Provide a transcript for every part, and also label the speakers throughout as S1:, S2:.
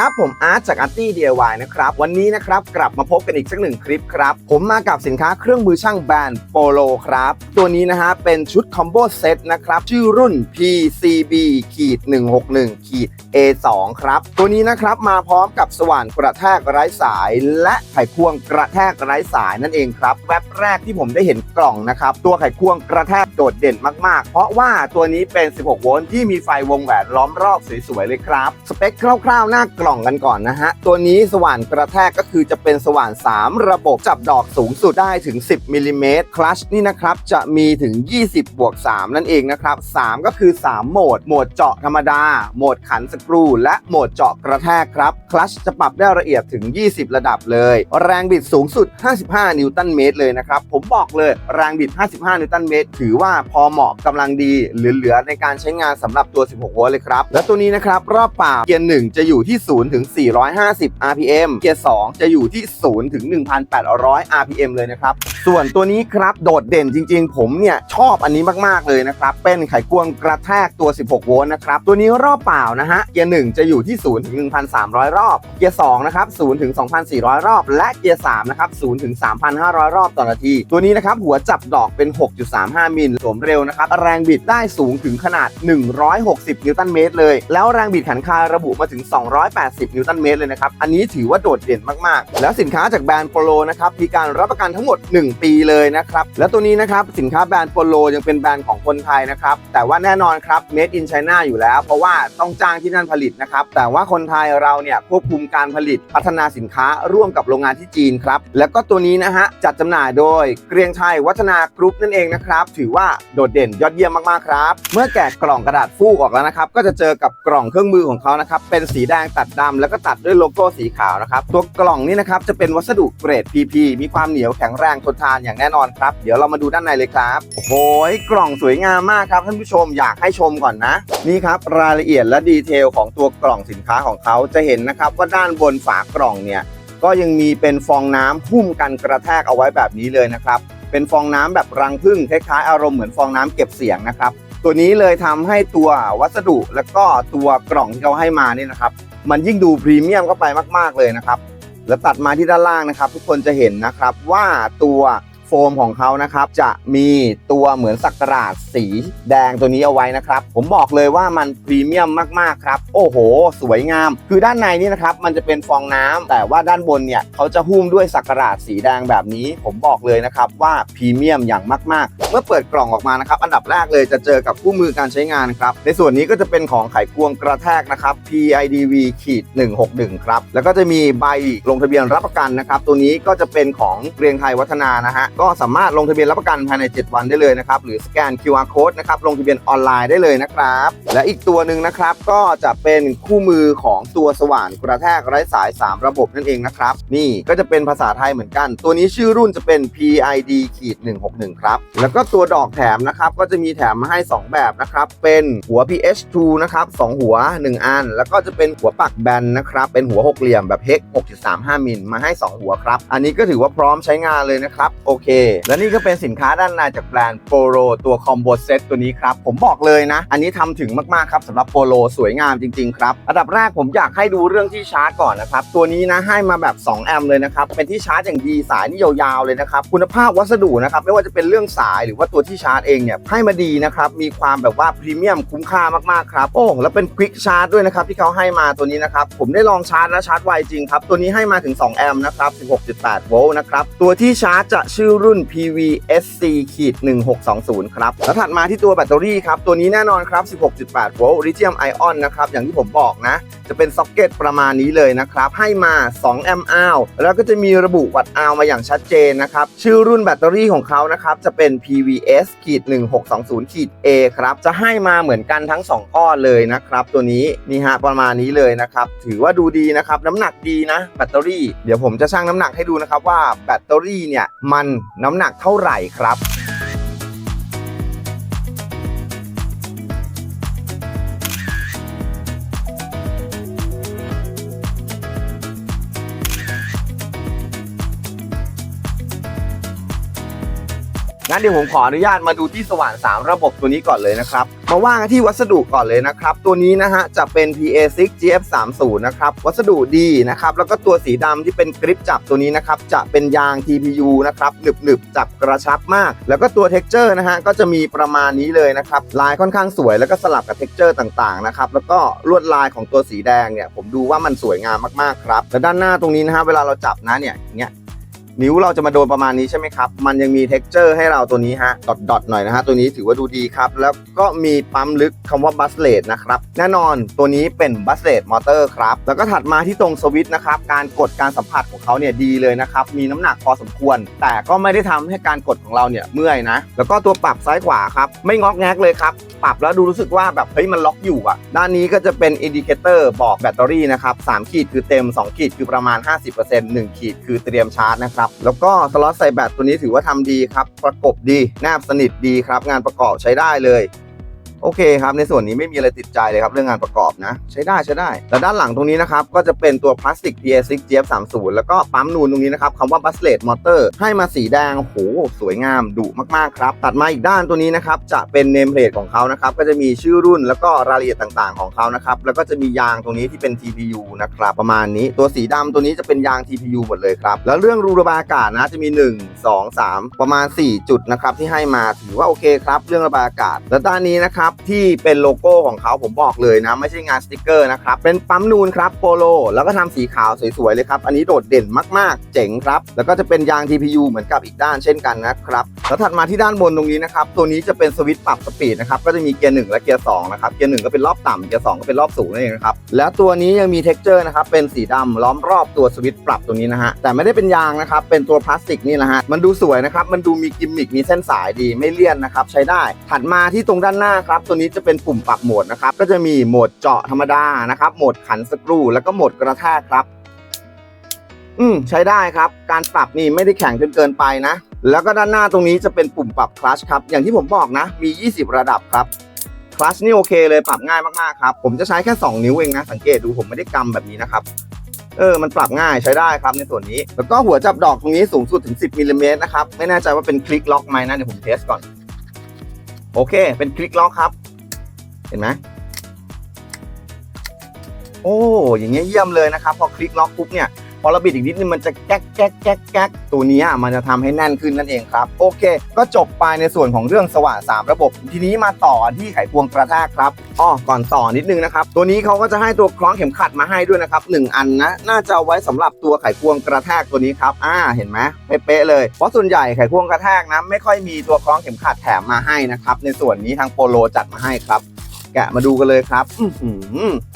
S1: ครับ ผมอาร์ตจากอาร์ตี้ DIY นะครับ วันนี้นะครับกลับมาพบกันอีกสักหนึ่งคลิปครับ ผมมากับสินค้าเครื่องมือช่างแบรนด์โปโลครับ ตัวนี้นะฮะเป็นชุดคอมโบเซตนะครับ ชื่อรุ่น PCB ขีด161ขีด A2 ครับ ตัวนี้นะครับมาพร้อมกับสว่านกระแทกไร้สาย และไขควงกระแทกไร้สายนั่นเองครับแว็บแรกที่ผมได้เห็นกล่องนะครับตัวไขควงกระแทกโดดเด่นมากๆ เพราะว่าตัวนี้เป็น 16 โวลต์ที่มีไฟวงแหวนล้อมรอบสวยๆเลยครับสเปคคร่าวๆหน้ากล่องกันก่อนนะฮะ ตัวนี้สว่านกระแทกก็คือจะเป็นสว่าน 3 ระบบจับดอกสูงสุดได้ถึง 10มิลลิเมตรคลัชนี่นะครับจะมีถึง 20 บวก 3 นั่นเองนะครับ 3 ก็คือ 3 โหมด โหมดเจาะธรรมดา โหมดขันสกรู และโหมดเจาะกระแทกครับ คลัชจะปรับได้ละเอียดถึง 20 ระดับเลย แรงบิดสูงสุด 55 นิวตันเมตรเลยนะครับ ผมบอกเลยแรงบิด 55 นิวตันเมตร ถือว่าพอเหมาะกำลังดีเหลือๆในการใช้งานสำหรับตัว 16โวลเลยครับ และตัวนี้นะครับรอบปล่าเกียร์1จะอยู่ที่0ถึง450 RPM เกียร์ 2 จะอยู่ที่ 0 ถึง 1,800 RPM เลยนะครับ ส่วนตัวนี้ครับโดดเด่นจริงๆ ผมเนี่ยชอบอันนี้มากๆเลยนะครับ เป็นไขควงกระแทกตัว 16 โวลต์นะครับ ตัวนี้รอบเปล่านะฮะ เกียร์ 1 จะอยู่ที่ 0 ถึง 1,300 รอบ เกียร์ 2 นะครับ 0 ถึง 2,400 รอบ และเกียร์ 3 นะครับ 0 ถึง 3,500 รอบต่อนาที ตัวนี้นะครับหัวจับดอกเป็น 6.35 มิลสวมเร็วนะครับ แรงบิดได้สูงถึงขนาด 160 นิวตันเมตรเลย แล้วแรงบิดขันคาระบุมาถึง 2 8 280 นิวตันเมตรเลยนะครับ อันนี้ถือว่าโดดเด่นมากๆ แล้วสินค้าจากแบรนด์โปโลนะครับ มีการรับประกันทั้งหมด 1 ปีเลยนะครับ แล้วตัวนี้นะครับ สินค้าแบรนด์โปโลยังเป็นแบรนด์ของคนไทยนะครับ แต่ว่าแน่นอนครับ made in China อยู่แล้ว เพราะว่าต้องจ้างที่นั่นผลิตนะครับ แต่ว่าคนไทยเราเนี่ยควบคุมการผลิตพัฒนาสินค้าร่วมกับโรงงานที่จีนครับ แล้วก็ตัวนี้นะฮะจัดจำหน่ายโดยเกรียงไทยวัฒนากรุ๊ปนั่นเองนะครับ ถือว่าโดดเด่นยอดเยี่ยมมากๆครับ เมื่อแกะกล่องกระดาษฟูกออกแล้วนะครับ ก็จะเจอกับกล่องเครื่องมือของเขานะครับ เป็นสีแดงตัดดำแล้วก็ตัดด้วยโลโก้สีขาวนะครับ ตัวกล่องนี้นะครับจะเป็นวัสดุเกรด PP มีความเหนียวแข็งแรงทนทานอย่างแน่นอนครับ เดี๋ยวเรามาดูด้านในเลยครับโอ้โหกล่องสวยงามมากครับท่านผู้ชมอยากให้ชมก่อนนะ นี่ครับรายละเอียดและดีเทลของตัวกล่องสินค้าของเขาจะเห็นนะครับว่าด้านบนฝากล่องเนี่ยก็ยังมีเป็นฟองน้ำหุ้มกันกระแทกเอาไว้แบบนี้เลยนะครับเป็นฟองน้ำแบบรังผึ้งคล้ายๆอารมณ์เหมือนฟองน้ำเก็บเสียงนะครับตัวนี้เลยทำให้ตัววัสดุแล้วก็ตัวกล่องที่เขาให้มานี่นะครับ มันยิ่งดูพรีเมียมเข้าไปมาก ๆเลยนะครับ แล้วตัดมาที่ด้านล่างนะครับ ทุกคนจะเห็นนะครับว่าตัว โฟมของเขานะครับ จะมีตัวเหมือนสักการาดสีแดงตัวนี้เอาไว้นะครับ ผมบอกเลยว่ามันพรีเมียมมากๆครับ โอ้โห สวยงาม คือด้านในนี่นะครับ มันจะเป็นฟองน้ำแต่ว่าด้านบนเนี่ยเขาจะหุ้มด้วยสักการาดสีแดงแบบนี้ ผมบอกเลยนะครับว่าพรีเมียมอย่างมากๆ เมื่อเปิดกล่องออกมานะครับ อันดับแรกเลยจะเจอกับคู่มือการใช้งานครับ ในส่วนนี้ก็จะเป็นของไขควงกระแทกนะครับ PIDV ขีด161ครับ แล้วก็จะมีใบลงทะเบียนรับประกันนะครับ ตัวนี้ก็จะเป็นของเกรียงไทยวัฒนานะฮะก็สามารถลงทะเบียนรับประกันภายใน 7 วันได้เลยนะครับ หรือสแกน QR code นะครับลงทะเบียนออนไลน์ได้เลยนะครับ และอีกตัวหนึ่งนะครับก็จะเป็นคู่มือของตัวสว่านกระแทกไร้สาย 3 ระบบนั่นเองนะครับ นี่ก็จะเป็นภาษาไทยเหมือนกัน ตัวนี้ชื่อรุ่นจะเป็น PID ขีด161 ครับ แล้วก็ตัวดอกแถมนะครับก็จะมีแถมมาให้ 2 แบบนะครับเป็นหัว PH2 นะครับ2หัว 1 อัน แล้วก็จะเป็นหัวปักแบนนะครับเป็นหัวหกเหลี่ยมแบบเฮก6.35มิลมาให้ 2 หัวครับอันนี้ก็ถือว่าพร้อมใช้งานเลยนะครับโอเคและนี่ก็เป็นสินค้าด้านในจากแบรนด์โปโลตัวคอมโบเซตตัวนี้ครับ ผมบอกเลยนะ อันนี้ทำถึงมากๆครับสำหรับโปโลสวยงามจริง ๆ ครับ อันดับแรกผมอยากให้ดูเรื่องที่ชาร์จก่อนนะครับ ตัวนี้นะให้มาแบบ 2 แอมป์เลยนะครับ เป็นที่ชาร์จอย่างดีสายนี่ยาวๆเลยนะครับ คุณภาพวัสดุนะครับ ไม่ว่าจะเป็นเรื่องสายหรือว่าตัวที่ชาร์จเองเนี่ยให้มาดีนะครับ มีความแบบว่าพรีเมียมคุ้มค่ามากๆครับ โอ้แล้วเป็นควิกชาร์จด้วยนะครับที่เขาให้มาตัวนี้นะครับ ผมได้ลองชาร์จนะชาร์จไวจริงครับ ตัวนี้ให้มาถึง 2 แอมป์นะครับ 16.8 โวลต์นะครับ ตัวที่ชาร์จจะชื่อรุ่น PVSC ขีด1620 ครับ แล้วถัดมาที่ตัวแบตเตอรี่ครับ ตัวนี้แน่นอนครับ 16.8 โวลต์ลิเธียมไอออนนะครับ อย่างที่ผมบอกนะ จะเป็นซ็อกเก็ตประมาณนี้เลยนะครับ ให้มา 2 แอมป์อาวแล้วก็จะมีระบุวัตต์อาวมาอย่างชัดเจนนะครับ ชื่อรุ่นแบตเตอรี่ของเขานะครับ จะเป็น PVS ขีด1620 ขีด A ครับ จะให้มาเหมือนกันทั้ง 2 ก้อนเลยนะครับ ตัวนี้นี่ฮะประมาณนี้เลยนะครับ ถือว่าดูดีนะครับ น้ำหนักดีนะแบตเตอรี่ เดี๋ยวผมจะชั่งน้ำหนักให้ดูนะครับว่าแบตเตอรี่เนี่ยมันน้ำหนักเท่าไหร่ครับ งั้นเดี๋ยวผมขออนุญาตมาดูที่สว่าน 3 ระบบตัวนี้ก่อนเลยนะครับ มาว่ากันที่วัสดุก่อนเลยนะครับ ตัวนี้นะฮะจะเป็น PA6 GF30 นะครับ วัสดุดีนะครับ แล้วก็ตัวสีดำที่เป็นกริปจับตัวนี้นะครับ จะเป็นยาง TPU นะครับหนึบๆจับกระชับมาก แล้วก็ตัว texture นะฮะก็จะมีประมาณนี้เลยนะครับ ลายค่อนข้างสวย แล้วก็สลับกับ texture ต่างๆนะครับ แล้วก็ลวดลายของตัวสีแดงเนี่ยผมดูว่ามันสวยงามมากๆครับและด้านหน้าตรงนี้นะฮะเวลาเราจับนะเนี่ยอย่างเงี้ย นิ้วเราจะมาโดนประมาณนี้ใช่ไหมครับ มันยังมี t e x t อร์ให้เราตัวนี้ฮะดอทดอทหน่อยนะฮะ ตัวนี้ถือว่าดูดีครับ แล้วก็มีปั๊มลึกคำว่าบัสเลดนะครับ แน่นอนตัวนี้เป็นบัสเลดมอเตอร์ครับ แล้วก็ถัดมาที่ตรงสวิตช์นะครับ การกดการสัมผัสของเขาเนี่ยดีเลยนะครับ มีน้ำหนักพอสมควร แต่ก็ไม่ได้ทำให้การกดของเราเนี่ยเมื่อยนะ แล้วก็ตัวปรับซ้ายขวาครับ ไม่งอกแงกเลยครับ ปรับแล้วดูรู้สึกว่าแบบเฮ้ยมันล็อกอยู่อะด้านนี้ก็จะเป็นอินดิเคเตอร์บอกแบตเตอรี่นะครับ3ขีดคือเต็ม 2 ขีดคือประมาณ 50% 1ขีดคือเตรียมชาร์จนะครับแล้วก็สล็อตใส่แบตตัวนี้ถือว่าทำดีครับ ประกบดีแนบสนิทดีครับ งานประกอบใช้ได้เลย โอเคครับในส่วนนี้ไม่มีอะไรติดใจเลยครับเรื่องงานประกอบนะ ใช้ได้ใช้ได้แต่ด้านหลังตรงนี้นะครับก็จะเป็นตัวพลาสติก PA6 GF30 แล้วก็ปั๊มนูนตรงนี้นะครับคำว่า Buslet Motor ให้มาสีแดงโอ้โหสวยงามดุมากๆครับตัดมาอีกด้านตัวนี้นะครับจะเป็นเนมเพลทของเขานะครับก็จะมีชื่อรุ่นแล้วก็รายละเอียดต่างๆของเขานะครับแล้วก็จะมียางตรงนี้ที่เป็น TPU นะครับประมาณนี้ตัวสีดำตัวนี้จะเป็นยาง TPU หมดเลยครับแล้วเรื่องรูระบายอากาศนะจะมี 1 2 3 ประมาณ 4 จุดนะครับที่ให้มาถือว่าโอเคครับเรื่องระบายอากาศ แล้วด้านนี้นะครับที่เป็นโลโก้ของเขาผมบอกเลยนะ ไม่ใช่งานสติกเกอร์นะครับ เป็นปั๊มนูนครับโปโล แล้วก็ทำสีขาวสวยๆเลยครับ อันนี้โดดเด่นมากๆ เจ๋งครับ แล้วก็จะเป็นยาง TPU เหมือนกับอีกด้านเช่นกันนะครับ แล้วถัดมาที่ด้านบนตรงนี้นะครับ ตัวนี้จะเป็นสวิตช์ปรับสปีดนะครับ ก็จะมีเกียร์หนึ่งและเกียร์สองนะครับ เกียร์หนึ่งก็เป็นรอบต่ำเกียร์สองก็เป็นรอบสูงนั่นเองนะครับ แล้วตัวนี้ยังมี t e x t อร์นะครับ เป็นสีดำล้อมรอบตัวสวิตช์ปรับตรงนี้นะฮะ แต่ไม่ได้เป็นยางนะครับ เป็นตัวพลาสติกนี่แหละฮะ มันดูสวยนะครับ มันดูมีกิมมิค มีเส้นสายดี ไม่เลี่ยนนะครับ ใช้ได้ ถัดมาที่ตรงด้านหน้าครับตัวนี้จะเป็นปุ่มปรับโหมดนะครับ ก็จะมีโหมดเจาะธรรมดานะครับ โหมดขันสกรู แล้วก็โหมดกระแทกครับ อืมใช้ได้ครับ การปรับนี่ไม่ได้แข็งจนเกินไปนะ แล้วก็ด้านหน้าตรงนี้จะเป็นปุ่มปรับคลัชครับ อย่างที่ผมบอกนะ มี 20 ระดับครับคลัชนี่โอเคเลยปรับง่ายมากๆครับ ผมจะใช้แค่ 2 นิ้วเองนะ สังเกตดูผมไม่ได้กำแบบนี้นะครับเออ มันปรับง่ายใช้ได้ครับในส่วนนี้ แล้วก็หัวจับดอกตรงนี้สูงสุดถึง 10มิลลิเมตรนะครับ ไม่แน่ใจว่าเป็นคลิกล็อกไหมนะ เดี๋ยวผมเทสก่อน โอเค เป็นคลิกล็อกครับ เห็นไหมโอ้อย่างเงี้ยเยี่ยมเลยนะครับ พอคลิกล็อกปุ๊บเนี่ย พอเราบิดอีกนิดนึงมันจะแก๊กแก๊กแก๊กแก๊กตัวนี้มันจะทำให้แน่นขึ้นนั่นเองครับ โอเค ก็จบไปในส่วนของเรื่องสว่าน3ระบบ ทีนี้มาต่อที่ไขควงกระแทกครับอ้อก่อนต่อนิดนึงนะครับ ตัวนี้เขาก็จะให้ตัวคล้องเข็มขัดมาให้ด้วยนะครับ1อันนะน่าจะาไว้สำหรับตัวไขควงกระแทกตัวนี้ครับอ่าเห็นไหมเป๊ะเลยเพราะส่วนใหญ่ไขควงกระแทกนะไม่ค่อยมีตัวคล้องเข็มขัดแถมมาให้นะครับในส่วนนี้ทางโปโลจัดมาให้ครับ แกะมาดูกันเลยครับ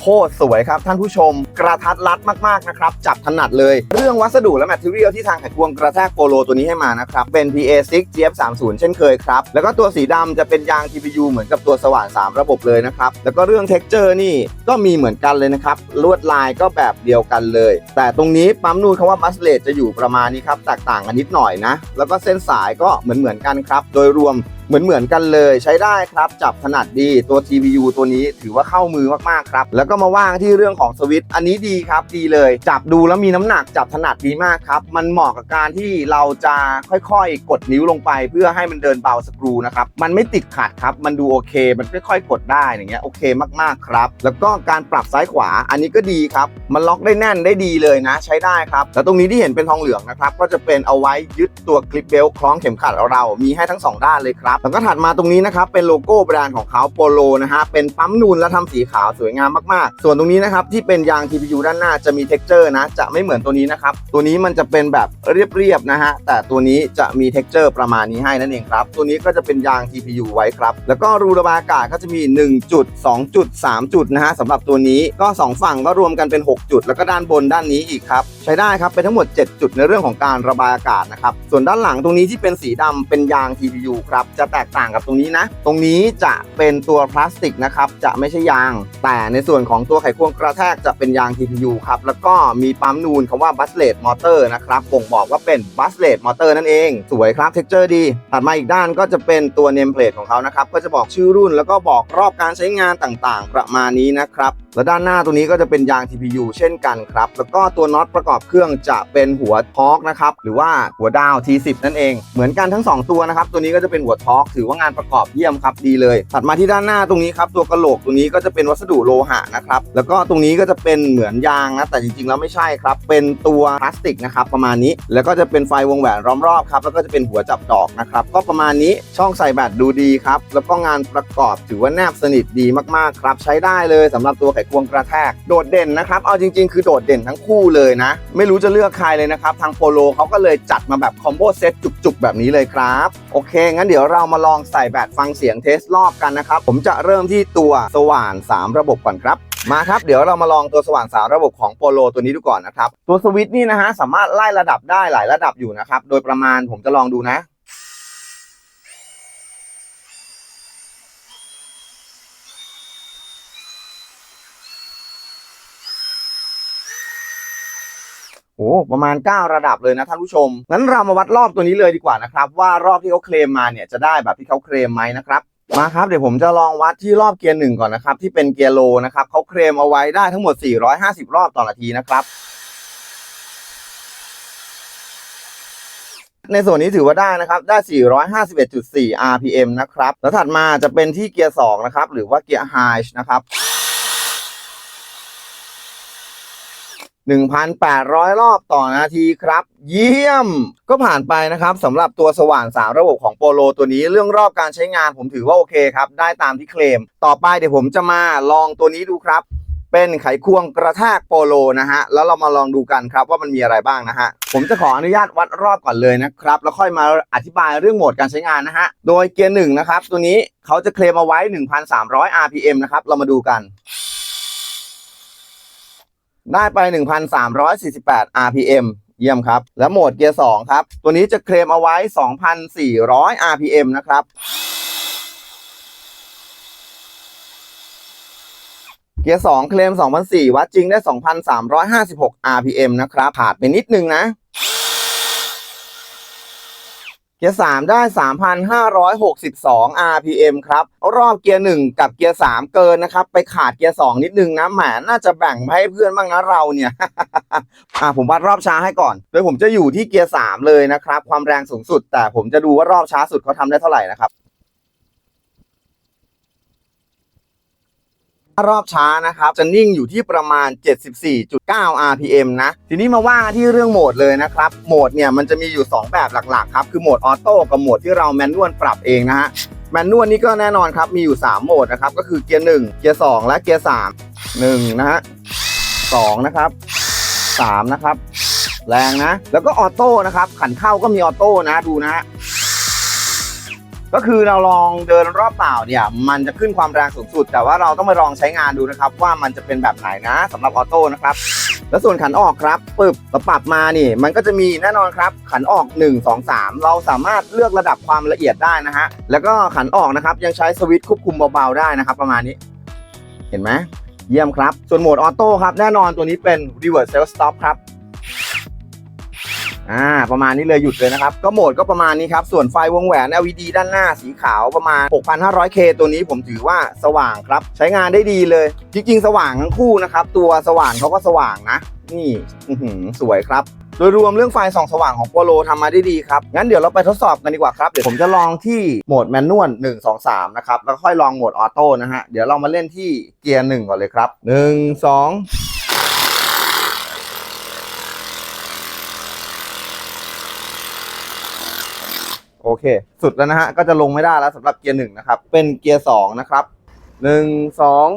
S1: โคตรสวยครับท่านผู้ชม กระทัดรัดมากๆนะครับจับถนัดเลย เรื่องวัสดุและแมทเทียลที่ทางไขควงกระแทกโปโลตัวนี้ให้มานะครับ เป็น PA6 GF30 เช่นเคยครับ แล้วก็ตัวสีดำจะเป็นยาง TPU เหมือนกับตัวสว่าน 3 ระบบเลยนะครับ แล้วก็เรื่อง texture นี่ก็มีเหมือนกันเลยนะครับ ลวดลายก็แบบเดียวกันเลย แต่ตรงนี้ปั๊มนูนคำว่าบัสเลตจะอยู่ประมาณนี้ครับแตกต่างกันนิดหน่อยนะ แล้วก็เส้นสายก็เหมือนเหมือนกันครับ โดยรวม เหมือนเหมือนกันเลยใช้ได้ครับ จับถนัดดีตัว TPU ตัวนี้ถือว่าเข้ามือมากๆครับ แล้วก็มาว่างที่เรื่องของสวิตช์อันนี้ดีครับดีเลย จับดูแล้วมีน้ำหนักจับถนัดดีมากครับ มันเหมาะกับการที่เราจะค่อยๆ กดนิ้วลงไป เพื่อให้มันเดินเบาสกรูนะครับมันไม่ติดขัดครับ มันดูโอเค มันค่อยๆ กดได้อย่างเงี้ยโอเคมากๆครับ แล้วก็การปรับซ้ายขวาอันนี้ก็ดีครับ มันล็อกได้แน่นได้ดีเลยนะ ใช้ได้ครับแล้วตรงนี้ที่เห็นเป็นทองเหลืองนะครับก็จะเป็นเอาไว้ยึดตัวคลิปเบลคล้องเข็มขัดเรา มีให้ทั้งสองด้านเลยครับแล้วก็ถัดมาตรงนี้นะครับเป็นโลโก้แบรนด์ของเขาโปโลนะฮะเป็นปั๊มนูนและทำสีขาวสวยงามมากๆ ส่วนตรงนี้นะครับที่เป็นยาง TPU ด้านหน้าจะมี t e x t อร์นะจะไม่เหมือนตัวนี้นะครับตัวนี้มันจะเป็นแบบเรียบๆนะฮะแต่ตัวนี้จะมี t e x t อร์ประมาณนี้ให้นั่นเองครับตัวนี้ก็จะเป็นยาง TPU ไว้ครับแล้วก็รูระบายอากาศก็จะมี 1 จุด 2 จุด 3 จุดนะฮะสำหรับตัวนี้ก็ 2 ฝั่งก็รวมกันเป็น 6 จุด แล้วก็ด้านบนด้านนี้อีกครับใช้ได้ครับเป็นทั้งหมด 7 จุดในเรื่องของการระบายอากาศนะครับส่วนด้านหลังตรงนี้ที่เป็นสีดำเป็นยาง TPU ครับจะแตกต่างกับตรงนี้นะ ตรงนี้จะเป็นตัวพลาสติกนะครับ จะไม่ใช่ยาง แต่ในส่วนของตัวไขควงกระแทกจะเป็นยาง TPU ครับ แล้วก็มีปั๊มนูนคำว่า Buslet Motor นะครับบ่งบอกว่าเป็น Buslet Motor นั่นเอง สวยครับ texture ดี ถัดมาอีกด้านก็จะเป็นตัว name plate ของเขานะครับ ก็จะบอกชื่อรุ่น แล้วก็บอกรอบการใช้งานต่างๆ ประมาณนี้นะครับแล้วด้านหน้าตรงนี้ก็จะเป็นยาง TPU เช่นกันครับ แล้วก็ตัวน็อตประกอบอบเครื่องจะเป็นหัวทอร์กนะครับ หรือว่าหัวดาว T10 นั่นเอง เหมือนกันทั้ง 2 ตัวนะครับ ตัวนี้ก็จะเป็นหัวทอร์กถือว่างานประกอบเยี่ยมครับดีเลย ถัดมาที่ด้านหน้าตรงนี้ครับตัวกระโหลกตรงนี้ก็จะเป็นวัสดุโลหะนะครับแล้วก็ตรงนี้ก็จะเป็นเหมือนยางนะแต่จริงๆแล้วไม่ใช่ครับ เป็นตัวพลาสติกนะครับประมาณนี้แล้วก็จะเป็นไฟวงแหวนล้อมรอบครับแล้วก็จะเป็นหัวจับดอกนะครับก็ประมาณนี้ช่องใส่แบตดูดีครับแล้วก็งานประกอบถือว่าแนบสนิทดีมากๆครับ ใช้ได้เลยสำหรับตัวไขควงกระแทก โดดเด่นนะครับเอาจริง ๆ คือโดดเด่นทั้งคู่เลยนะ ไม่รู้จะเลือกใครเลยนะครับทางโปโลเขาก็เลยจัดมาแบบคอมโบเซตจุกๆ แบบนี้เลยครับโอเค งั้นเดี๋ยวเรามาลองใส่แบตฟังเสียงเทสรอบกันนะครับ ผมจะเริ่มที่ตัวสว่าน 3 ระบบก่อนครับ มาครับ เดี๋ยวเรามาลองตัวสว่านสามระบบของโปโลตัวนี้ดูก่อนนะครับ ตัวสวิตช์นี่นะฮะสามารถไล่ระดับได้หลายระดับอยู่นะครับ โดยประมาณผมจะลองดูนะ โอ้ประมาณ 9 ระดับเลยนะท่านผู้ชมงั้นเรามาวัดรอบตัวนี้เลยดีกว่านะครับ ว่ารอบที่เขาเคลมมาเนี่ยจะได้แบบที่เขาเคลมไหมนะครับมาครับเดี๋ยวผมจะลองวัดที่รอบเกียร์หนึ่งก่อนนะครับ ที่เป็นเกียร์โลนะครับเขาเคลมเอาไว้ได้ทั้งหมด 450 รอบต่อนาทีนะครับ ในส่วนนี้ถือว่าได้นะครับ ได้ 451.4 RPM นะครับ แล้วถัดมาจะเป็นที่เกียร์2นะครับ หรือว่าเกียร์ High นะครับ 1,800 รอบต่อนาทีครับ เยี่ยม ก็ผ่านไปนะครับสำหรับตัวสว่าน 3 ระบบของโปโลตัวนี้เรื่องรอบการใช้งานผมถือว่าโอเคครับ ได้ตามที่เคลม ต่อไปเดี๋ยวผมจะมาลองตัวนี้ดูครับ เป็นไขควงกระแทกโปโลนะฮะ แล้วเรามาลองดูกันครับว่ามันมีอะไรบ้างนะฮะ ผมจะขออนุญาตวัดรอบก่อนเลยนะครับ แล้วค่อยมาอธิบายเรื่องโหมดการใช้งานนะฮะโดยเกียร์หนึ่งนะครับตัวนี้เขาจะเคลมเอาไว้ 1,300 RPM นะครับเรามาดูกัน ได้ไป 1,348 RPM เยี่ยมครับ แล้วโหมดเกียร์ 2 ครับ ตัวนี้จะเคลมเอาไว้ 2,400 RPM นะครับ เกียร์ 2 เคลม 2,400 วัดจริงได้ 2,356 RPM นะครับผ่าดไปนิดนึงนะ เกียร์ 3 ได้ 3,562 RPM ครับ รอบเกียร์ 1 กับเกียร์ 3 เกินนะครับ ไปขาดเกียร์ 2 นิดนึงนะ แหม น่าจะแบ่งให้เพื่อนบ้างนะเราเนี่ย อ่าผมวัดรอบช้าให้ก่อน โดยผมจะอยู่ที่เกียร์ 3 เลยนะครับ ความแรงสูงสุด แต่ผมจะดูว่ารอบช้าสุดเขาทำได้เท่าไหร่นะครับ รอบช้านะครับจะนิ่งอยู่ที่ประมาณ 74.9 RPM นะ ทีนี้มาว่าที่เรื่องโหมดเลยนะครับ โหมดเนี่ยมันจะมีอยู่ 2 แบบหลักๆครับ คือโหมดออโต้กับโหมดที่เราแมนนวลปรับเองนะฮะ แมนนวลนี่ก็แน่นอนครับ มีอยู่ 3 โหมดนะครับ ก็คือเกียร์ 1 เกียร์ 2 และเกียร์ 3 1 นะฮะ2นะครับ 3 นะครับ แรงนะ แล้วก็ออโต้นะครับ ขันเข้าก็มีออโต้นะดูนะฮะ ก็คือเราลองเดินรอบเปล่าเนี่ยมันจะขึ้นความแรงสูงสุด แต่ว่าเราต้องไปลองใช้งานดูนะครับ ว่ามันจะเป็นแบบไหนนะสำหรับออโต้นะครับแล้วส่วนขันออกครับปึ๊บเราปรับมานี่ มันก็จะมีแน่นอนครับ ขันออก 1 2 3 เราสามารถเลือกระดับความละเอียดได้นะฮะแล้วก็ขันออกนะครับยังใช้สวิตช์ควบคุมเบาๆได้นะครับ ประมาณนี้ เห็นไหมเยี่ยมครับ ส่วนโหมดออโต้ครับแน่นอนตัวนี้เป็น reverse self stop ครับ อ่าประมาณนี้เลยหยุดเลยนะครับ ก็โหมดก็ประมาณนี้ครับ ส่วนไฟวงแหวน LED ด้านหน้าสีขาวประมาณ 6,500K ตัวนี้ผมถือว่าสว่างครับ ใช้งานได้ดีเลย จริงๆ สว่างทั้งคู่นะครับ ตัวสว่างเขาก็สว่างนะ นี่สวยครับโดยรวมเรื่องไฟส่องสว่างของโปโลทำมาได้ดีครับ งั้นเดี๋ยวเราไปทดสอบกันดีกว่าครับ เดี๋ยวผมจะลองที่โหมดแมนนวล1 2 3 นะครับ แล้วค่อยลองโหมดออโต้นะฮะ เดี๋ยวเรามาเล่นที่เกียร์หนึ่งก่อนเลยครับ 1 2 โอเค สุดแล้วนะฮะ ก็จะลงไม่ได้แล้วสำหรับเกียร์หนึ่งนะครับ เป็นเกียร์สองนะครับหนึ่งสอง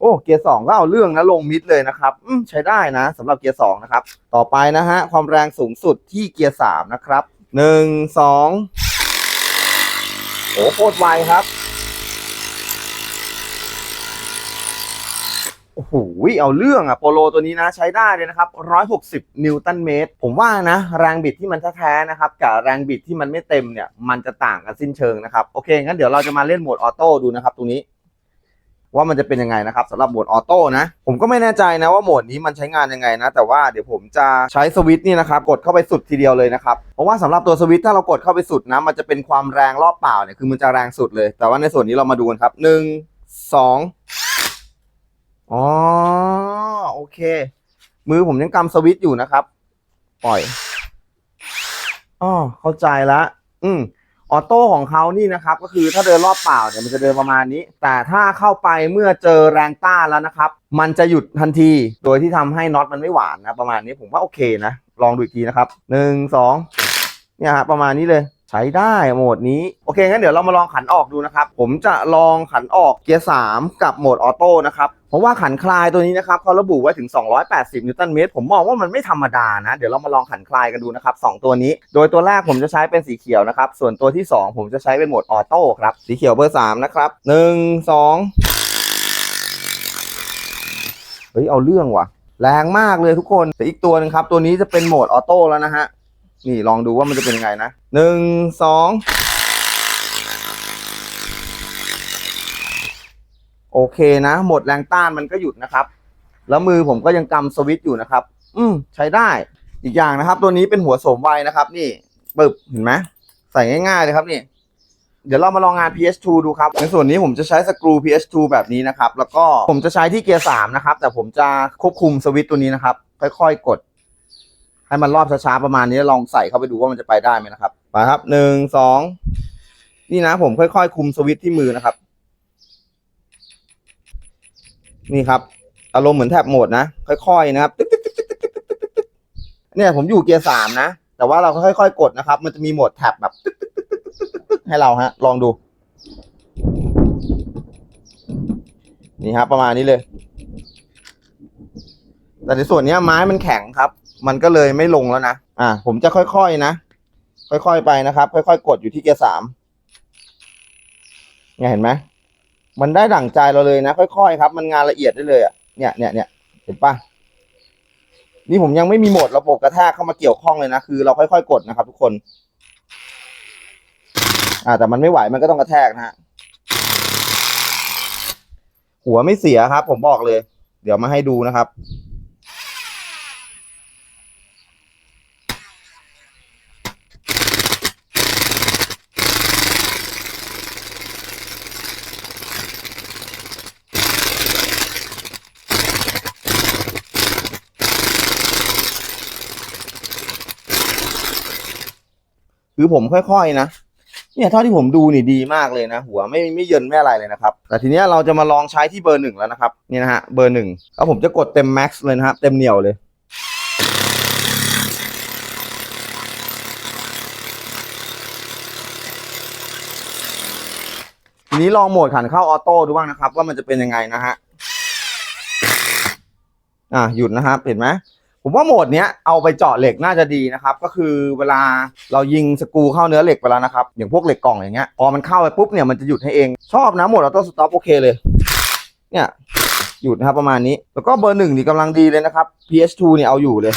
S1: โอ้เกียร์สองก็เอาเรื่องนะลงมิดเลยนะครับใช้ได้นะสำหรับเกียร์สองนะครับ ต่อไปนะฮะ ความแรงสูงสุดที่เกียร์สามนะครับหนึ่งสอง โอ้โหโคตรไวครับ โอ้โหเอาเรื่องอะโปโลตัวนี้นะใช้ได้เลยนะครับ 160 นิวตันเมตร ผมว่านะ แรงบิดที่มันแท้ๆนะครับ กับแรงบิดที่มันไม่เต็มเนี่ย มันจะต่างกันสิ้นเชิงนะครับ โอเค งั้นเดี๋ยวเราจะมาเล่นโหมดออโต้ดูนะครับตรงนี้ ว่ามันจะเป็นยังไงนะครับสำหรับโหมดออโต้นะ ผมก็ไม่แน่ใจนะว่าโหมดนี้มันใช้งานยังไงนะ แต่ว่าเดี๋ยวผมจะใช้สวิตช์นี่นะครับกดเข้าไปสุดทีเดียวเลยนะครับเพราะว่าสำหรับตัวสวิตช์ถ้าเรากดเข้าไปสุดนะ มันจะเป็นความแรงรอบเปล่าเนี่ยคือมันจะแรงสุดเลย แต่ว่าในส่วนนี้เรามาดูกันครับหนึ่งสองอ๋อโอเค มือผมยังกำสวิตช์อยู่นะครับ ปล่อยอ๋อเข้าใจละอืม ออโต้ของเขานี่นะครับก็คือถ้าเดินรอบเปล่าเนี่ยมันจะเดินประมาณนี้ แต่ถ้าเข้าไปเมื่อเจอแรงต้านแล้วนะครับ มันจะหยุดทันที โดยที่ทำให้น็อตมันไม่หวานนะประมาณนี้ผมว่าโอเคนะ ลองดูอีกทีนะครับหนึ่งสองเนี่ยฮะประมาณนี้เลย ช้ได้โหมดนี้ โอเคงั้นเดี๋ยวเรามาลองขันออกดูนะครับ ผมจะลองขันออกเกียร์3กับโหมดออโต้นะครับเพราะว่าขันคลายตัวนี้นะครับเขาระบุไว้ถึง 280 นิวตันเมตร ผมมองว่ามันไม่ธรรมดานะ เดี๋ยวเรามาลองขันคลายกันดูนะครับสองตัวนี้ โดยตัวแรกผมจะใช้เป็นสีเขียวนะครับ ส่วนตัวที่ 2 ผมจะใช้เป็นโหมดออโต้ครับ สีเขียวเบอร์ 3 นะครับ 1 2 เฮ้ย เอาเรื่องว่ะ แรงมากเลยทุกคนแต่อีกตัวหนึงครับ ตัวนี้จะเป็นโหมดออโต้แล้วนะฮะ นี่ลองดูว่ามันจะเป็นยังไงนะ หนึ่งสองโอเคนะ หมดแรงต้านมันก็หยุดนะครับ แล้วมือผมก็ยังกำสวิตช์อยู่นะครับ อืมใช้ได้อีกอย่างนะครับ ตัวนี้เป็นหัวโสมไวนะครับ นี่ปึบเห็นไหมใส่ง่ายๆเลยครับนี่ เดี๋ยวเรามาลองงาน PS2 ดูครับ ในส่วนนี้ผมจะใช้สกรู PS2 แบบนี้นะครับ แล้วก็ผมจะใช้ที่เกียร์3นะครับ แต่ผมจะควบคุมสวิตช์ตัวนี้นะครับ ค่อยๆกด ให้มันรอบช้าๆประมาณนี้ลองใส่เข้าไปดูว่ามันจะไปได้ไหมนะครับไปครับหนึ่งสองนี่นะผมค่อยๆ คุมสวิตช์ที่มือนะครับ นี่ครับ อารมณ์เหมือนแทบโหมดนะค่อยๆนะครับเนี่ยผมอยู่เกียร์สามนะแต่ว่าเราค่อยๆ กดนะครับ มันจะมีโหมดแท็บแบบ ให้เราฮะ ลองดู นี่ครับประมาณนี้เลย แต่ในส่วนนี้ไม้มันแข็งครับ มันก็เลยไม่ลงแล้วนะ อ่า ผมจะค่อยๆนะ ค่อยๆไปนะครับ ค่อยๆ กดอยู่ที่เกียร์สามเนี่ยเห็นไหมมันได้ดั่งใจเราเลยนะ ค่อยๆครับ มันงานละเอียดได้เลยอะเนี่ยเนี่ยเนี่ยเห็นปะนี่ผมยังไม่มีโหมดระบบกระแทกเข้ามาเกี่ยวข้องเลยนะ คือเราค่อยๆ กดนะครับทุกคน อ่า แต่มันไม่ไหวมันก็ต้องกระแทกนะฮะ หัวไม่เสียครับ ผมบอกเลย เดี๋ยวมาให้ดูนะครับ คือผมค่อยๆนะเนี่ยเท่าที่ผมดูนี่ดีมากเลยนะ หัวไม่ไม่เยินไม่อะไรเลยนะครับ แต่ทีนี้เราจะมาลองใช้ที่เบอร์หนึ่งแล้วนะครับนี่นะฮะเบอร์หนึ่งแล้วผมจะกดเต็มแม็กซ์เลยนะครับเต็มเหนียวเลยทีนี้ลองโหมดขันเข้าออโต้ดูบ้างนะครับ ว่ามันจะเป็นยังไงนะฮะอะหยุดนะครับเห็นไหม ผมว่าโหมดเนี้ยเอาไปเจาะเหล็กน่าจะดีนะครับ ก็คือเวลาเรายิงสกรูเข้าเนื้อเหล็กไปแล้วนะครับ อย่างพวกเหล็กกล่องอย่างเงี้ยพอมันเข้าไปปุ๊บเนี่ยมันจะหยุดให้เองชอบนะโหมดออโต้สต็อปโอเคเลย เนี่ยหยุดนะครับประมาณนี้ แล้วก็เบอร์หนึ่งนี่กำลังดีเลยนะครับ PS2 เนี่ยเอาอยู่เลย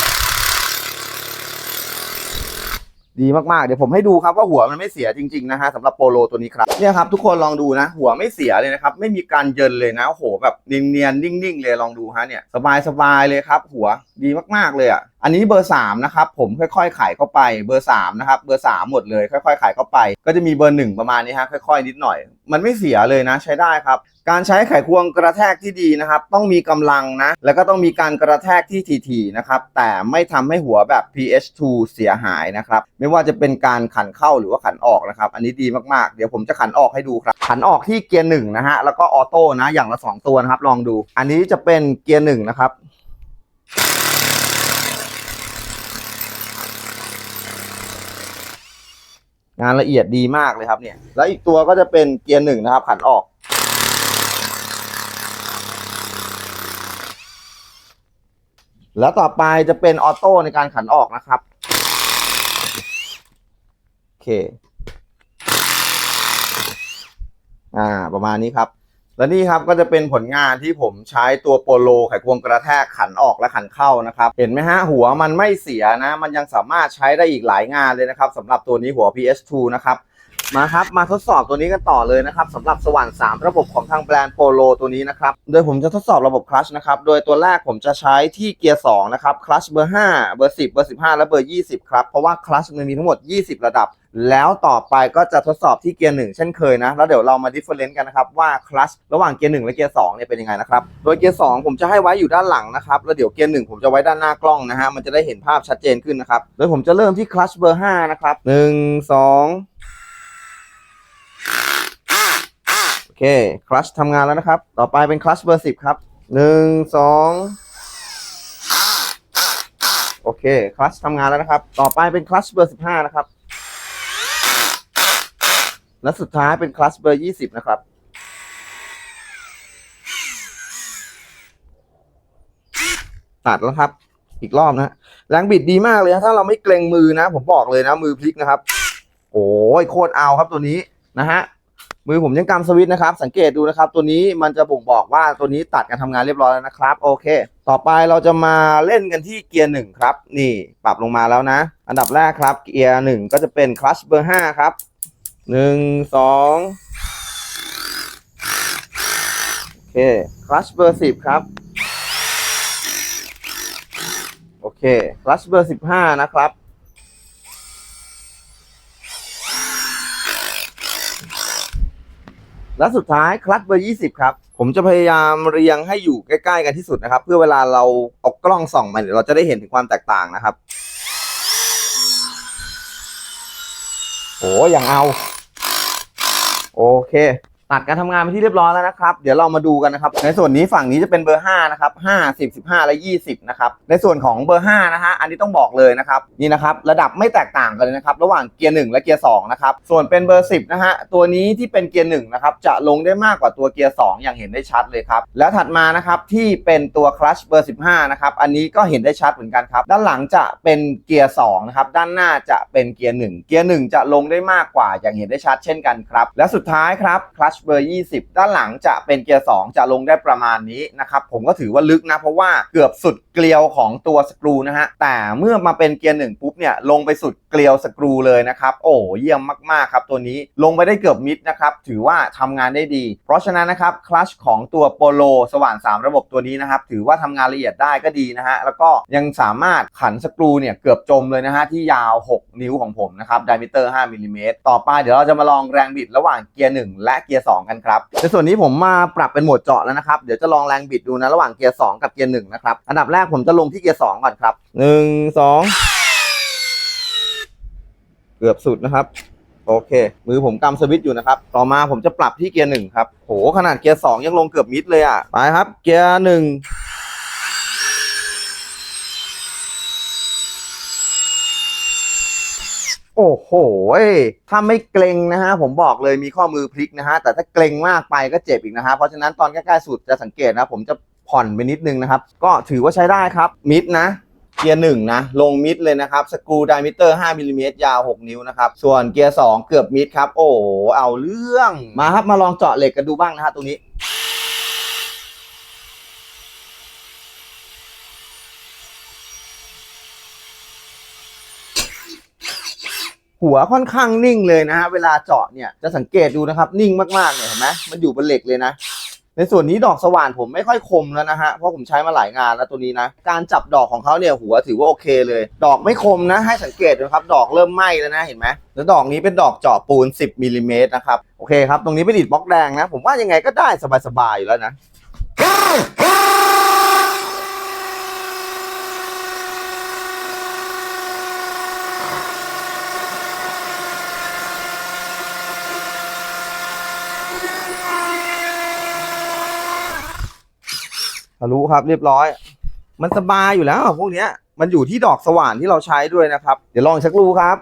S1: ดีมากๆ เดี๋ยวผมให้ดูครับว่าหัวมันไม่เสียจริงๆนะฮะสำหรับโปโลตัวนี้ครับเนี่ยครับทุกคนลองดูนะ หัวไม่เสียเลยนะครับ ไม่มีการเยินเลยนะโอ้โหแบบเนียนๆนิ่งๆเลยลองดูฮะเนี่ยสบายๆเลยครับ หัวดีมากๆเลยอะอันนี้เบอร์3นะครับผมค่อยๆไขเข้าไปเบอร์3นะครับเบอร์3หมดเลยค่อยๆไขเข้าไป ก็จะมีเบอร์ 1 ประมาณนี้ฮะค่อยๆนิดหน่อย มันไม่เสียเลยนะใช้ได้ครับ การใช้ไขควงกระแทกที่ดีนะครับ ต้องมีกำลังนะ แล้วก็ต้องมีการกระแทกที่ถี่ๆนะครับแต่ไม่ทำให้หัวแบบ PH2 เสียหายนะครับไม่ว่าจะเป็นการขันเข้าหรือว่าขันออกนะครับอันนี้ดีมากๆเดี๋ยวผมจะขันออกให้ดูครับขันออกที่เกียร์หนึ่งนะฮะแล้วก็ออโต้นะอย่างละ 2 ตัวนะครับลองดู อันนี้จะเป็นเกียร์หนึ่งนะครับ งานละเอียดดีมากเลยครับเนี่ย แล้วอีกตัวก็จะเป็นเกียร์หนึ่งนะครับ ขันออก แล้วต่อไปจะเป็นออโต้ในการขันออกนะครับ โอเค อ่า ประมาณนี้ครับ และนี่ครับก็จะเป็นผลงานที่ผมใช้ตัวโปโลไขควงกระแทกขันออกและขันเข้านะครับ เห็นไหมฮะหัวมันไม่เสียนะ มันยังสามารถใช้ได้อีกหลายงานเลยนะครับสำหรับตัวนี้หัว PS2 นะครับ มาครับ มาทดสอบตัวนี้กันต่อเลยนะครับสำหรับสว่าน 3 ระบบของทางแบรนด์โปโลตัวนี้นะครับ โดยผมจะทดสอบระบบคลัชนะครับ โดยตัวแรกผมจะใช้ที่เกียร์2นะครับคลัชเบอร์ 5 เบอร์ 10 เบอร์ 15 และเบอร์ 20 ครับ เพราะว่าคลัชมันมีทั้งหมด 20 ระดับ แล้วต่อไปก็จะทดสอบที่เกียร์ 1 เช่นเคยนะ แล้วเดี๋ยวเรามาดิฟเฟอเรนซ์กันนะครับว่าคลัชระหว่างเกียร์ 1 และเกียร์ 2 เนี่ยเป็นยังไงนะครับ โดยเกียร์ 2 ผมจะให้ไว้อยู่ด้านหลังนะครับ แล้วเดี๋ยวเกียร์ 1 ผมจะไว้ด้านหน้ากล้องนะฮะ มันจะได้เห็นภาพชัดเจนขึ้นนะครับ โดยผมจะเริ่มที่คลัชเบอร์ 5 นะครับ 1 2 โอ เคคลัชทำงานแล้วนะครับ ต่อไปเป็นคลัชเบอร์10ครับ1 2โอเคคลัชทำงานแล้วนะครับ ต่อไปเป็นคลัชเบอร์15นะครับ และสุดท้ายเป็นคลัชเบอร์20นะครับตัดแล้วครับ อีกรอบนะแรงบิดดีมากเลยนะถ้าเราไม่เกรงมือนะ ผมบอกเลยนะมือพลิกนะครับ โอ้ยโคตรเอาครับตัวนี้นะฮะ มือผมยังกำสวิตช์นะครับ สังเกตดูนะครับ ตัวนี้มันจะบ่งบอกว่าตัวนี้ตัดการทำงานเรียบร้อยแล้วนะครับ โอเค ต่อไปเราจะมาเล่นกันที่เกียร์หนึ่งครับ นี่ปรับลงมาแล้วนะ อันดับแรกครับ เกียร์หนึ่งก็จะเป็นคลัชเบอร์ห้าครับหนึ่งสองโอเคคลัชเบอร์สิบครับโอเคคลัชเบอร์สิบห้านะครับ และสุดท้ายคลัตช์เบอร์20 ครับ ผมจะพยายามเรียงให้อยู่ใกล้ๆกันที่สุดนะครับ เพื่อเวลาเราเอากล้องส่องมาเนี่ยเราจะได้เห็นถึงความแตกต่างนะครับโอ้ยังเอา โอเค ตัดการทำงานไปที่เรียบร้อยแล้วนะครับ เดี๋ยวเรามาดูกันนะครับ ในส่วนนี้ฝั่งนี้จะเป็นเบอร์5นะครับ5 10 15 และ 20 นะครับ ในส่วนของเบอร์5นะฮะ อันนี้ต้องบอกเลยนะครับ นี่นะครับ ระดับไม่แตกต่างกันเลยนะครับ ระหว่างเกียร์1และเกียร์2นะครับ ส่วนเป็นเบอร์ 10 นะฮะ ตัวนี้ที่เป็นเกียร์1นะครับ จะลงได้มากกว่าตัวเกียร์2อย่างเห็นได้ชัดเลยครับ แล้วถัดมานะครับที่เป็นตัวคลัชเบอร์ 15 นะครับ อันนี้ก็เห็นได้ชัดเหมือนกันครับ ด้านหลังจะเป็นเกียร์2นะครับ ด้านหน้าจะเป็นเกียร์1เกียร์1จะลงได้มากกว่าอย่างเห็นได้ชัดเช่นกันครับ และสุดท้ายครับคลัชเบอร์ 20 ด้านหลังจะเป็นเกียร์ 2 จะลงได้ประมาณนี้นะครับ ผมก็ถือว่าลึกนะ เพราะว่าเกือบสุดเกลียวของตัวสกรูนะฮะ แต่เมื่อมาเป็นเกียร์ 1 ปุ๊บเนี่ย ลงไปสุดเกลียวสกรูเลยนะครับ โอ้เยี่ยมมาก ๆ ครับตัวนี้ลงไปได้เกือบมิดนะครับ ถือว่าทำงานได้ดี เพราะฉะนั้นนะครับคลัชของตัวโปโลสว่าน 3 ระบบตัวนี้นะครับ ถือว่าทำงานละเอียดได้ก็ดีนะฮะ แล้วก็ยังสามารถขันสกรูเนี่ยเกือบจมเลยนะฮะที่ยาว 6 นิ้วของผมนะครับไดมิเตอร์5มิลลิเมตรต่อไปเดี๋ยวเราจะมาลองแรงบิดระหว่างเกียร์1และเกียร์2 กันครับ ในส่วนนี้ผมมาปรับเป็นโหมดเจาะแล้วนะครับ เดี๋ยวจะลองแรงบิดดูนะระหว่างเกียร์2กับเกียร์1นะครับ อันดับแรกผมจะลงที่เกียร์2ก่อนครับ 1 2 เกือบสุดนะครับ โอเค มือผมกำสวิตช์อยู่นะครับ ต่อมาผมจะปรับที่เกียร์1ครับ โหขนาดเกียร์2ยังลงเกือบมิดเลยอะ ไปครับ เกียร์1 โอ้โห ถ้าไม่เกรงนะฮะ ผมบอกเลยมีข้อมือพลิกนะฮะ แต่ถ้าเกรงมากไปก็เจ็บอีกนะฮะ เพราะฉะนั้นตอนใกล้ๆสุดจะสังเกตนะผมจะผ่อนไปนิดนึงนะครับ ก็ถือว่าใช้ได้ครับ มิดนะเกียร์หนึ่งนะ ลงมิดเลยนะครับ สกรูไดมิเตอร์5มิลลิเมตรยาว 6 นิ้วนะครับ ส่วนเกียร์ 2 เกือบมิดครับ โอ้เอาเรื่อง มาครับ มาลองเจาะเหล็กกันดูบ้างนะฮะตรงนี้ หัวค่อนข้างนิ่งเลยนะฮะเวลาเจาะเนี่ยจะสังเกตดูนะครับนิ่งมากๆเนี่ยเห็นไหมมันอยู่บนเหล็กเลยนะ ในส่วนนี้ดอกสว่านผมไม่ค่อยคมแล้วนะฮะเพราะผมใช้มาหลายงานแล้วตัวนี้นะ การจับดอกของเขาเนี่ยหัวถือว่าโอเคเลย ดอกไม่คมนะให้สังเกตดูครับ ดอกเริ่มไหม้แล้วนะเห็นไหมแล้วดอกนี้เป็นดอกเจาะปูน 10มิลลิเมตรนะครับโอเคครับตรงนี้เป็นอิฐบล็อกแดงนะ ผมว่ายังไงก็ได้สบายๆอยู่แล้วนะ ลุครับเรียบร้อย มันสบายอยู่แล้วพวกเนี้ย มันอยู่ที่ดอกสว่านที่เราใช้ด้วยนะครับ เดี๋ยวลองอีกสักรูครับ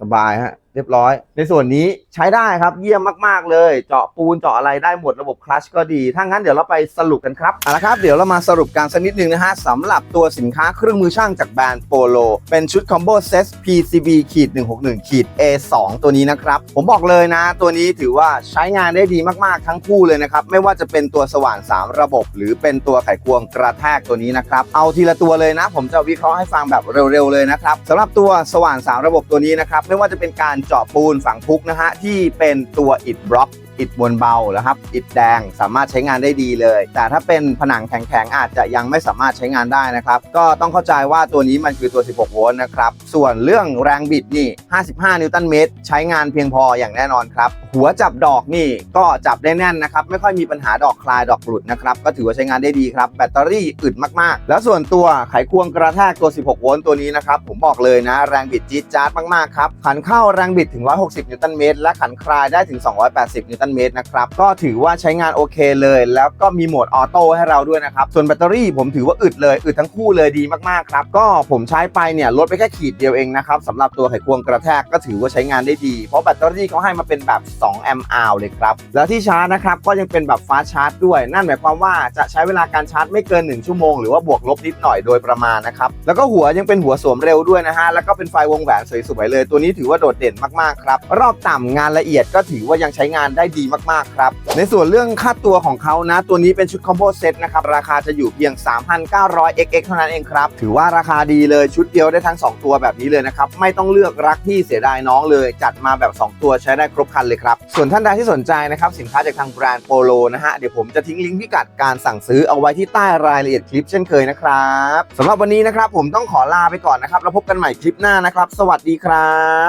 S1: สบายฮะ เรียบร้อย ในส่วนนี้ใช้ได้ครับเยี่ยมมากๆเลย เจาะปูนเจาะอะไรได้หมดระบบคลัชก็ดีถ้างั้นเดี๋ยวเราไปสรุปกันครับเอาละครับ เดี๋ยวเรามาสรุปกันสักนิดนึงนะฮะสำหรับตัวสินค้าเครื่องมือช่างจากแบรนด์โปโลเป็นชุดคอมโบเซต PCB ขีด161ขีด A2 ตัวนี้นะครับ ผมบอกเลยนะ ตัวนี้ถือว่าใช้งานได้ดีมากๆทั้งคู่เลยนะครับ ไม่ว่าจะเป็นตัวสว่าน 3 ระบบ หรือเป็นตัวไขควงกระแทกตัวนี้นะครับ เอาทีละตัวเลยนะ ผมจะวิเคราะห์ให้ฟังแบบเร็วๆเลยนะครับสำหรับตัวสว่าน 3 ระบบตัวนี้นะครับไม่ว่าจะเป็นการเจาะปูนฝังพุกนะฮะที่เป็นตัวอิฐบล็อก อิฐมวลเบานะครับ อิฐแดงสามารถใช้งานได้ดีเลย แต่ถ้าเป็นผนังแข็งๆอาจจะยังไม่สามารถใช้งานได้นะครับ ก็ต้องเข้าใจว่าตัวนี้มันคือตัว 16 โวลต์นะครับ ส่วนเรื่องแรงบิดนี่ 55 นิวตันเมตร ใช้งานเพียงพออย่างแน่นอนครับ หัวจับดอกนี่ก็จับได้แน่นนะครับ ไม่ค่อยมีปัญหาดอกคลายดอกหลุดนะครับ ก็ถือว่าใช้งานได้ดีครับ แบตเตอรี่อึดมากๆ แล้วส่วนตัวไขควงกระแทกตัว 16 โวลต์ตัวนี้นะครับ ผมบอกเลยนะ แรงบิดจี๊ดจ๊าดมากๆครับ ขันเข้าแรงบิดถึง 160 นิวตันเมตร และขันคลายได้ถึง 280 นิวตันเมตรนะครับ ก็ถือว่าใช้งานโอเคเลย แล้วก็มีโหมดออโต้ให้เราด้วยนะครับ ส่วนแบตเตอรี่ผมถือว่าอึดเลย อึดทั้งคู่เลยดีมากๆครับ ก็ผมใช้ไปเนี่ยลดไปแค่ขีดเดียวเองนะครับสำหรับตัวไขควงกระแทกก็ถือว่าใช้งานได้ดี เพราะแบตเตอรี่เขาให้มาเป็นแบบ 2 แอมป์อาวเลยครับ แล้วที่ชาร์จนะครับก็ยังเป็นแบบฟ้าชาร์จด้วย นั่นหมายความว่าจะใช้เวลาการชาร์จไม่เกิน 1 ชั่วโมงหรือว่าบวกลบนิดหน่อยโดยประมาณนะครับแล้วก็หัวยังเป็นหัวสวมเร็วด้วยนะฮะแล้วก็เป็นไฟวงแหวนสวยๆเลย ตัวนี้ถือว่าโดดเด่นมากๆครับรอบต่ำงานละเอียดก็ถือว่ายังใช้งานได้ดีมากๆครับ ในส่วนเรื่องค่าตัวของเขานะ ตัวนี้เป็นชุดคอมโบเซตนะครับ ราคาจะอยู่เพียง 3,900 xx เท่านั้นเองครับ ถือว่าราคาดีเลยชุดเดียวได้ทั้ง 2 ตัวแบบนี้เลยนะครับ ไม่ต้องเลือกรักที่เสียดายน้องเลย จัดมาแบบ 2 ตัวใช้ได้ครบคันเลยครับ ส่วนท่านใดที่สนใจนะครับสินค้าจากทางแบรนด์โปโลนะฮะเดี๋ยวผมจะทิ้งลิงก์พิกัดการสั่งซื้อเอาไว้ที่ใต้รายละเอียดคลิปเช่นเคยนะครับสำหรับวันนี้นะครับผมต้องขอลาไปก่อนนะครับแล้วพบกันใหม่คลิปหน้านะครับ สวัสดีครับ